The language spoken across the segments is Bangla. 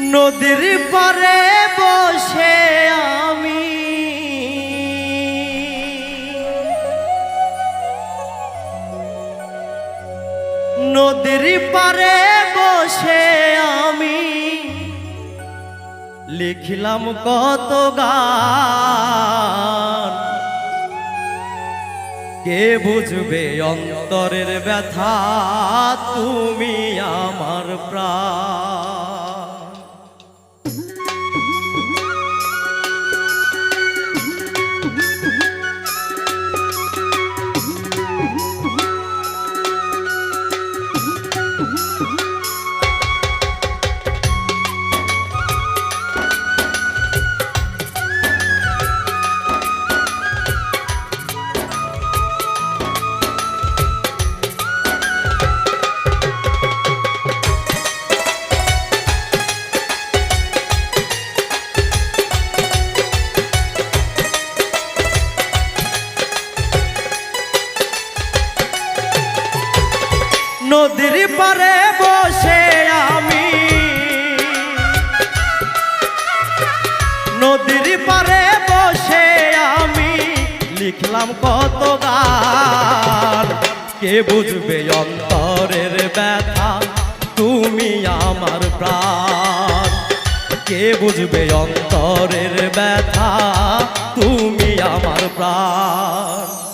নদীর পারে বসে আমি। নদীর পারে বসে আমি। লিখিলাম কত গান। কে বুঝবে অন্তরের ব্যথা? তুমি আমার প্রাণ। নদীর পারে বসে আমি। নদীর পারে বসে আমি লিখলাম কত গান। কে বুঝবে অন্তরের ব্যথা? তুমি আমার প্রাণ। কে বুঝবে অন্তরের ব্যথা? তুমি আমার প্রাণ।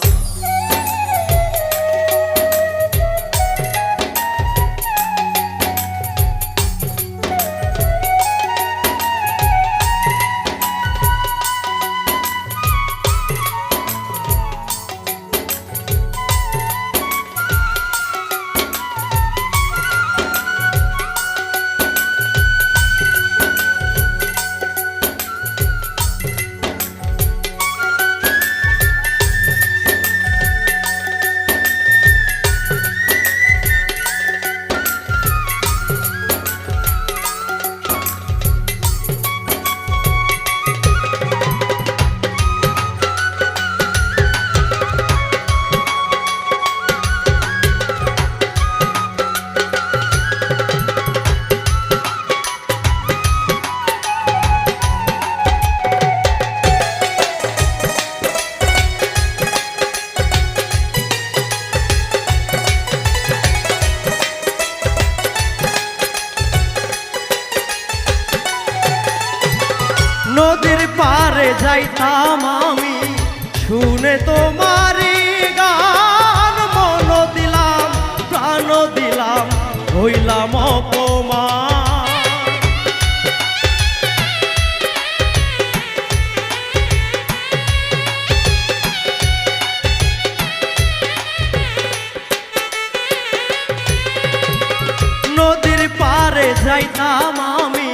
যাইতাম আমি।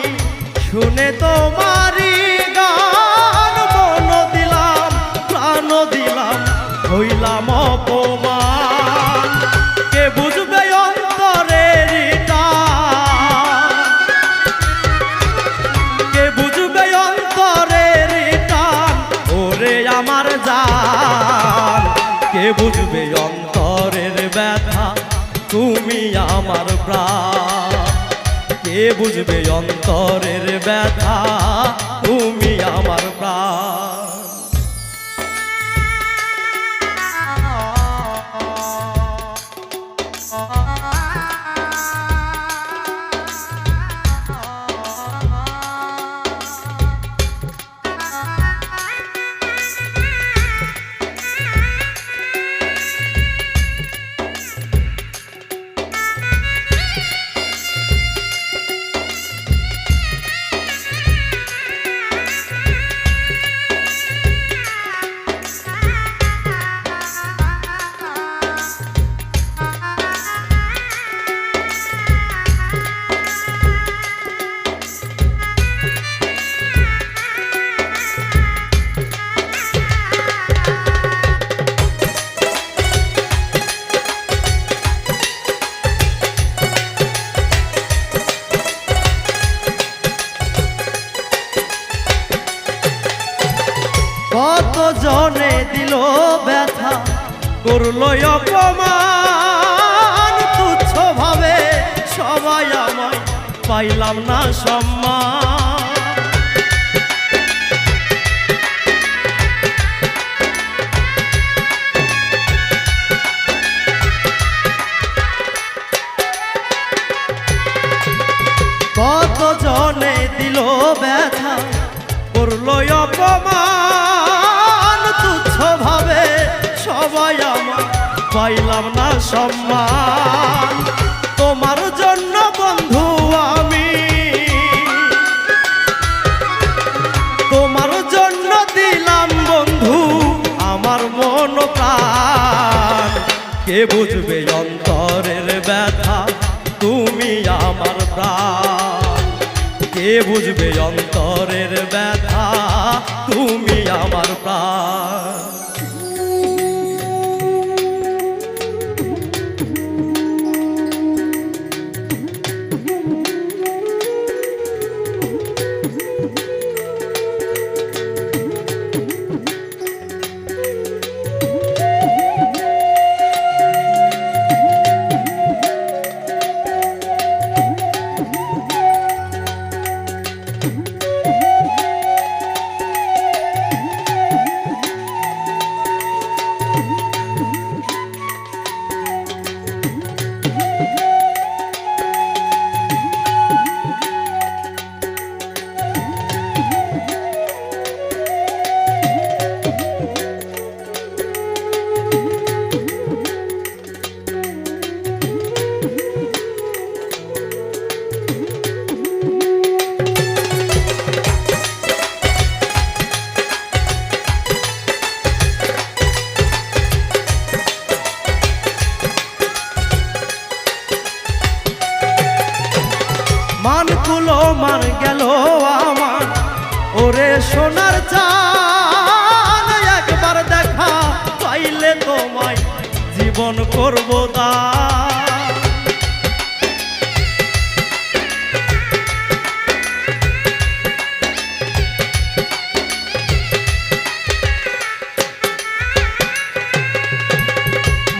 শুনে তোমারি গান মন দিলাম প্রাণ দিলাম, হইলাম অপমান। কে বুঝবে অন্তরের? কে বুঝবে অন্তরের টান ওরে আমার জান। কে বুঝবে অন্তরের ব্যথা? তুমি আমার প্রাণ। বুঝবে অন্তরের ব্যথা তুমি আমার প্রাণ। জনে দিল ব্যথা। করল অপমান তুচ্ছ ভাবে সবাই আমায় পাইলাম না সম্মান। পাইলাম না সম্মান। তোমার জন্য বন্ধু আমি। তোমার জন্য দিলাম বন্ধু আমার মন প্রাণ। কে বুঝবে অন্তরের ব্যথা? তুমি আমার প্রাণ। কে বুঝবে অন্তরের ব্যথা? তুমি আমার প্রাণ। তোমায় জীবন করব দান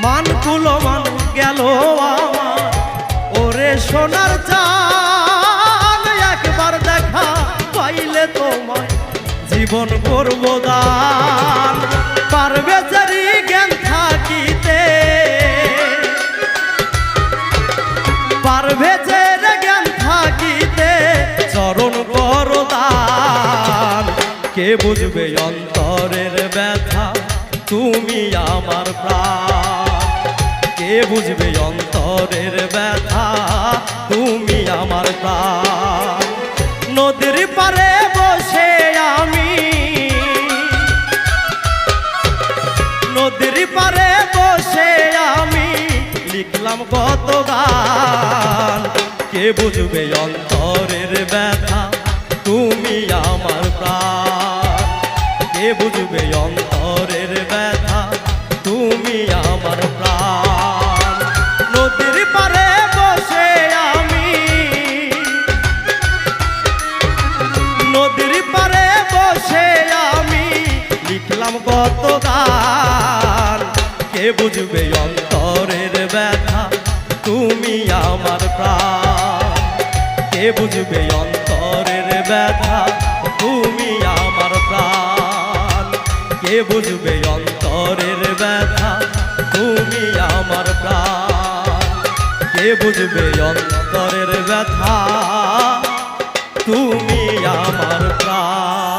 মান কুলো মান গেল ওরে সোনার চান একবার দেখা পাইলে তোমায়, জীবন করব দান। বুঝবে অন্তরের ব্যথা, তুমি আমার প্রাণ। কে বুঝবে অন্তরের ব্যথা, তুমি আমার প্রাণ। নদীর পারে বসে আমি, নদীর পারে বসে আমি লিখলাম কত গান। কে বুঝবে অন্তরের ব্যথা, তুমি আমার বুঝবে অন্তরের ব্যথা, তুমি আমার প্রাণ। নদীর পারে বসে আমি, নদীর পারে বসে আমি লিখলাম কত কে বুঝবে অন্তরের ব্যথা, তুমি আমার প্রাণ। কে বুঝবে অন্তরের ব্যথা কে বুঝবে অন্তরের ব্যথা তুমি আমার প্রাণ। কে বুঝবে অন্তরের ব্যথা তুমি আমার প্রাণ।